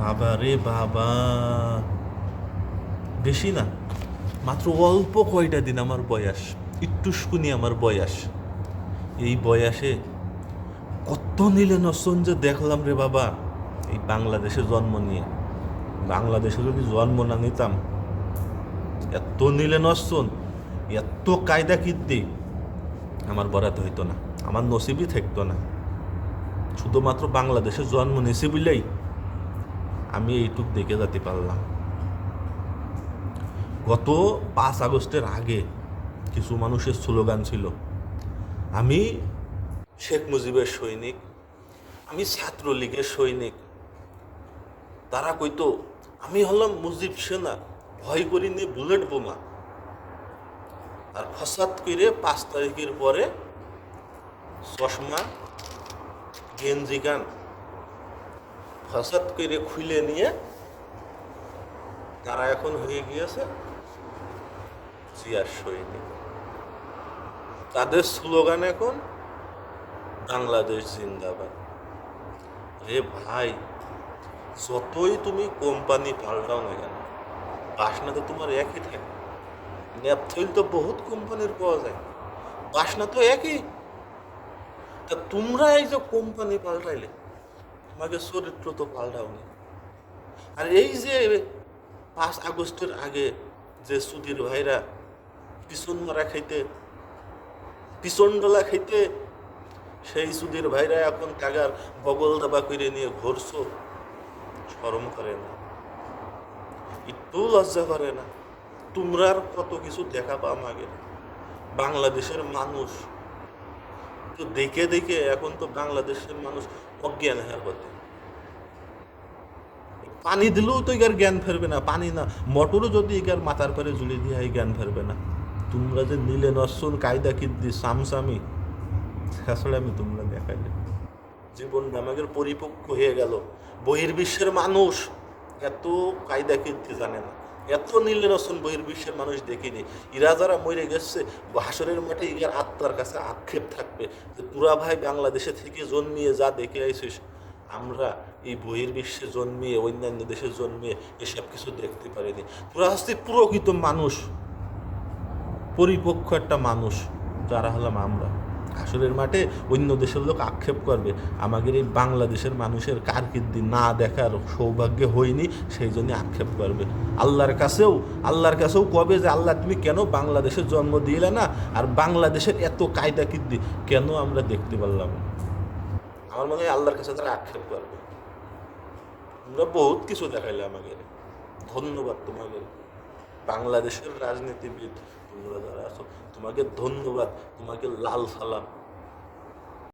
বাবা রে বাবা। বেশি না, মাত্র অল্প কয়টা দিন আমার বয়স, একটু শুনি আমার বয়স। এই বয়সে কত নিলে নসন যে দেখলাম রে বাবা, এই বাংলাদেশে জন্ম নিয়ে। বাংলাদেশে যদি জন্ম না নিতাম। এত নিলে নসন এত কায়দা কীর্তি আমার বরাতে হইতো না, আমার নসিবই থাকতো না। শুধুমাত্র বাংলাদেশে জন্ম নিয়েছি বলেই আমি এইটুক দেখে যেতে পারলাম। গত পাঁচ আগস্টের আগে কিছু মানুষের স্লোগান ছিল, আমি শেখ মুজিবের সৈনিক, আমি ছাত্রলীগের সৈনিক। তারা কইতো, আমি হলাম মুজিব সেনা, ভয় করিনি বুলেট বোমা। আর ফসাদ করে পাঁচ তারিখের পরে চশমা, গেঞ্জি গান। ফসাদ করে খুলে নিয়ে তারা এখন হয়ে গিয়েছে জিয়ার সৈনিক। তাদের স্লোগান এখন, বাংলাদেশ জিন্দাবাদ। রে ভাই, যতই তুমি কোম্পানি পাল্টাও না কেন বাসনা তো তোমার একই থাকে। ন্যাপথইল তো বহুত কোম্পানির পাওয়া যায়, বাসনা তো একই। তা তোমরা এই যে কোম্পানি পাল্টাইলে তোমাকে চরিত্র তো পাল্টাওনি আর এই যে পাঁচ আগস্টের আগে যে সুধীর ভাইরা পিছন মারা খাইতে, পিছন ডলা খাইতে, সেই সুধীর ভাইরা এখন কাগার বগল দাবা করে নিয়ে ঘুরছো শরম করে না। একটু লজ্জা করে না। তোমরা কত কিছু দেখা দেখাবা আমাকে বাংলাদেশের মানুষ তো দেখে দেখে এখন তো বাংলাদেশের মানুষ অজ্ঞান হয়ে পানি দিলেও তো এগার জ্ঞান ফেরবে না, পানি না, মোটরও যদি এগার মাথার পরে ঝুলি দিয়ে এই জ্ঞান ফেরবে না। তোমরা যে নিলে নসুন কায়দা, কিদ্দি, সামসামি আসলে আমি তোমরা দেখাইলে। জীবনটা আমাদের পরিপক্ক হয়ে গেল। বহির্বিশ্বের মানুষ এত কায়দা, কিদ্দি জানে না। এত নীলে রসন বহির্বিশ্বের মানুষ দেখিনি। ইরা যারা মরে গেছে হাসরের মাঠে ইরার আত্মার কাছে আক্ষেপ থাকবে যে, তোরা ভাই বাংলাদেশে থেকে জন্মিয়ে যা দেখে আইসিস আমরা এই বহির্বিশ্বে জন্মিয়ে, অন্যান্য দেশে জন্মিয়ে এসব কিছু দেখতে পারিনি। তোরা হচ্ছে প্রকৃত মানুষ পরিপক্ষ একটা মানুষ, যারা হলাম আমরা। আসলের মাঠে অন্য দেশের লোক আক্ষেপ করবে। আমাদের এই বাংলাদেশের মানুষের কারকির্দি না দেখার সৌভাগ্য হয়নি, সেই জন্য আক্ষেপ করবে। আল্লাহর কাছেও আল্লাহর কাছেও কবে যে আল্লাহ, তুমি কেন বাংলাদেশের জন্ম দিলে না? আর বাংলাদেশের এত কায়দা কীর্তি কেন আমরা দেখতে পারলাম? আমার মনে হয় আল্লাহর কাছে তারা আক্ষেপ করবে তোমরা বহুত কিছু দেখাইলে আমাকে ধন্যবাদ তোমাকে বাংলাদেশের রাজনীতিবিদ তোমরা তোমাকে ধন্যবাদ তোমাকে লাল সালাম।